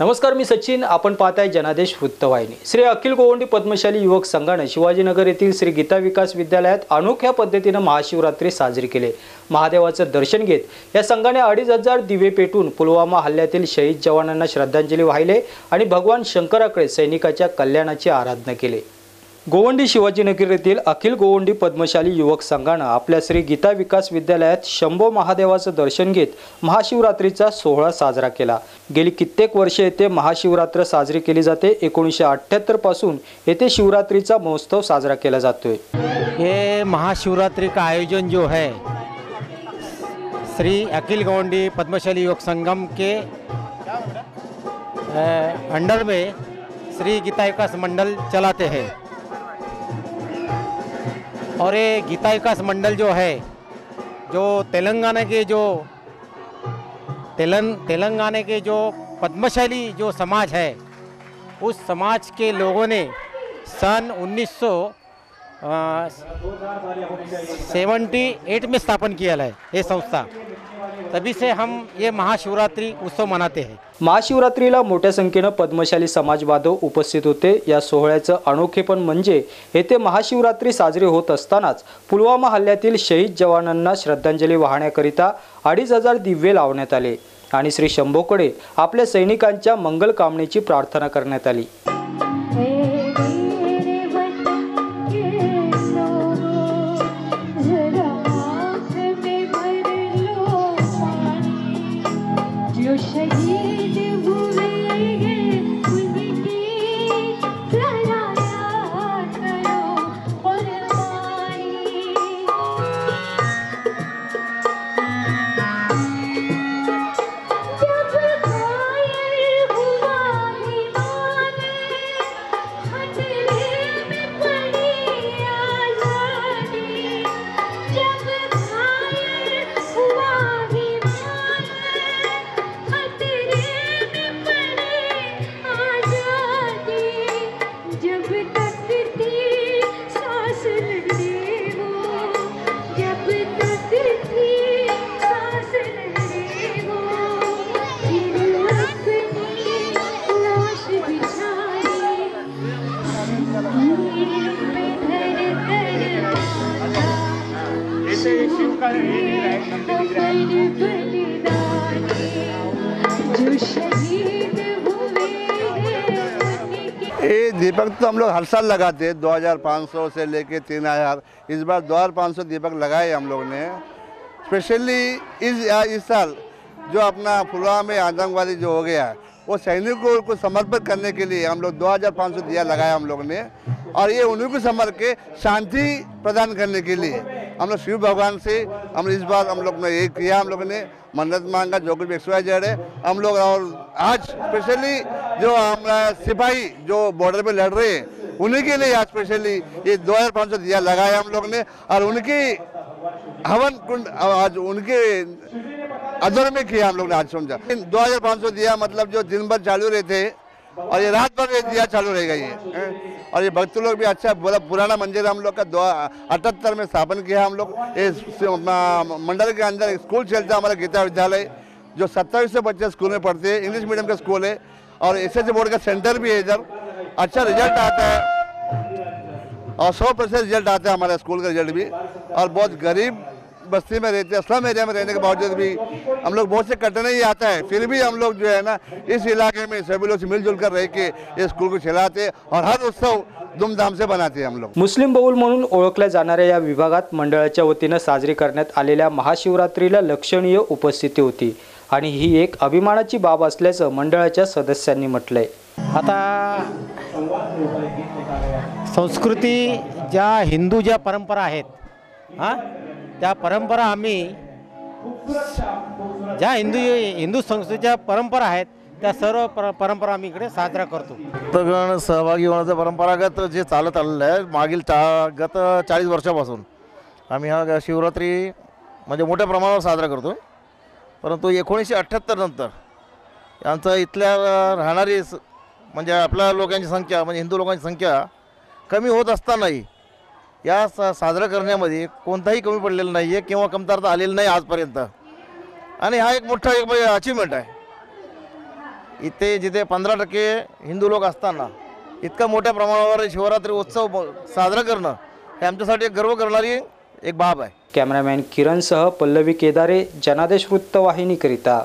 नमस्कार मी सचिन. आपण पाहताय जनादेश वृत्तवाहिनी. श्री अखिल गोवंडी पद्मशाली युवक संघानं शिवाजीनगर येथील श्री गीता विकास विद्यालयात अनोख्या पद्धतीनं महाशिवरात्री साजरी केली. महादेवाचं दर्शन घेत या संघाने अडीच हजार दिवे पेटून पुलवामा हल्ल्यातील शहीद जवानांना श्रद्धांजली वाहिले आणि भगवान शंकराकडे सैनिकाच्या कल्याणाची आराधना केली. गोवंडी शिवाजीनगर येथील अखिल गोवंडी पद्मशाली युवक संघानं आपल्या श्री गीता विकास विद्यालयात शंभो महादेवाचं दर्शन घेत महाशिवरात्रीचा सोहळा साजरा केला. गेली कित्येक वर्षे येथे महाशिवरात्र साजरी केली जाते. एकोणीसशे अठ्ठ्याहत्तरपासून येथे शिवरात्रीचा महोत्सव साजरा केला जातोय. हे महाशिवरात्री का आयोजन जो है श्री अखिल गोवंडी पद्मशाली युवक संगम के अंडर में श्री गीता विकास मंडल चलाते हैं। और ये गीता विकास मंडल जो है, जो तेलंगाना के जो तेलं तेलंगाना के जो पद्मशैली जो समाज है, उस समाज के लोगों ने सन 1900 सेवेंटी एट में स्थापन किया है ये संस्था। तभी से हम ये महाशिवरात्रि उत्सव मनाते हैं। महाशिवरात्रीला मोठ्या संख्येनं पद्मशाली समाज बांधव उपस्थित होते. या सोहळ्याचं अनोखेपण म्हणजे येथे महाशिवरात्री साजरी होत असतानाच पुलवामा हल्ल्यातील शहीद जवानांना श्रद्धांजली वाहण्याकरिता अडीच हजार दिव्ये लावण्यात आले आणि श्री शंभोकडे आपल्या सैनिकांच्या मंगल कामनेची प्रार्थना करण्यात आली. ये दीपक तो हम लोग हर साल लगाते हैं 2500 से लेके 3000 इस बार 2500 दीपक लगाए हम लोग ने। स्पेशली इस इस साल जो अपना पुलवामा में आतंकवादी जो हो गया, वो सैनिकों को समर्पित करने के लिए हम लोग 2500 दिया लगाया हम लोग ने। और ये उन्हीं को समर्प के शांति प्रदान करने के लिए। हम लोग शिव भगवान से हम इस बार हम लोग ने ये किया, हम लोग ने मन्नत मांगा, जो कुछ एक्सवाइज है। हम लोग और आज स्पेशली जो हमारा सिपाही जो बॉर्डर पे लड़ रहे हैं उन्हीं के लिए आज स्पेशली ये दो हज़ार पाँच सौ दिया लगाया हम लोग ने। और उनकी हवन कुंड, आज उनके अदर में किया हम लोग ने आज समझा। दो हज़ार पाँच सौ दिया मतलब जो दिन भर चालू रहते और ये रात भर दिया चालू रहेगा ये? और ये भक्त लोग भी अच्छा बोला पुराना मंदिर हम लोग का दो अठहत्तर में स्थापन किया हम लोग ये मंडल के अंदर स्कूल चलता हमारा गीता विद्यालय, जो सत्ताईस सौ बच्चे स्कूल में पढ़ते हैं, इंग्लिश मीडियम का स्कूल है, और एस बोर्ड का सेंटर भी है इधर अच्छा रिज़ल्ट आता है, और सौ परसेंट रिज़ल्ट आता है हमारे स्कूल का रिज़ल्ट भी, और बहुत गरीब बस्ती में रहते हैं स्लम एरिया में रहने के बावजूद भी हम लोग बहुत से कठिनाई आता है। फिर भी हम लोग जो है ना इस इलाके में सभी लोग से मिलजुल कर रह के ये स्कूल को चलाते और हर उत्सव धूमधाम से बनाते हैं हम लोग। मुस्लिम बहुल म्हणून ओळखल्या जाणाऱ्या या विभागात मंडळाच्या वतीनं साजरी करण्यात आलेल्या महाशिवरात्रीला लक्षणीय उपस्थिती होती आणि ही एक अभिमानाची बाब असल्याचं मंडळाच्या सदस्यांनी म्हटलंय. आता संस्कृती ज्या हिंदू ज्या परंपरा आहेत हां त्या परंपरा आम्ही ज्या हिंदू हिंदू संस्थेच्या परंपरा आहेत त्या सर्व पर परंपरा आम्ही इकडे साजरा करतो. भक्तगण सहभागी होण्याचं परंपरागत जे चालत आलेलं आहे मागील चा गत चाळीस वर्षापासून आम्ही हा शिवरात्री म्हणजे मोठ्या प्रमाणावर साजरा करतो परंतु एकोणीसशे अठ्ठ्याहत्तर नंतर यांचं इथल्या राहणारी स- म्हणजे आपल्या लोकांची संख्या म्हणजे हिंदू लोकांची संख्या कमी होत असतानाही या सा साजरा करण्यामध्ये कोणताही कमी पडलेलं नाही आहे किंवा कमतरता आलेली नाही आजपर्यंत. आणि हा एक मोठा एक म्हणजे अचिव्हमेंट आहे. इथे जिथे पंधरा टक्के हिंदू लोक असताना इतका मोठ्या प्रमाणावर शिवरात्री उत्सव साजरा करणं हे आमच्यासाठी एक गर्व करणारी एक बाब आहे. कॅमेरामॅन किरणसह पल्लवी केदारे जनादेश वृत्तवाहिनीकरिता.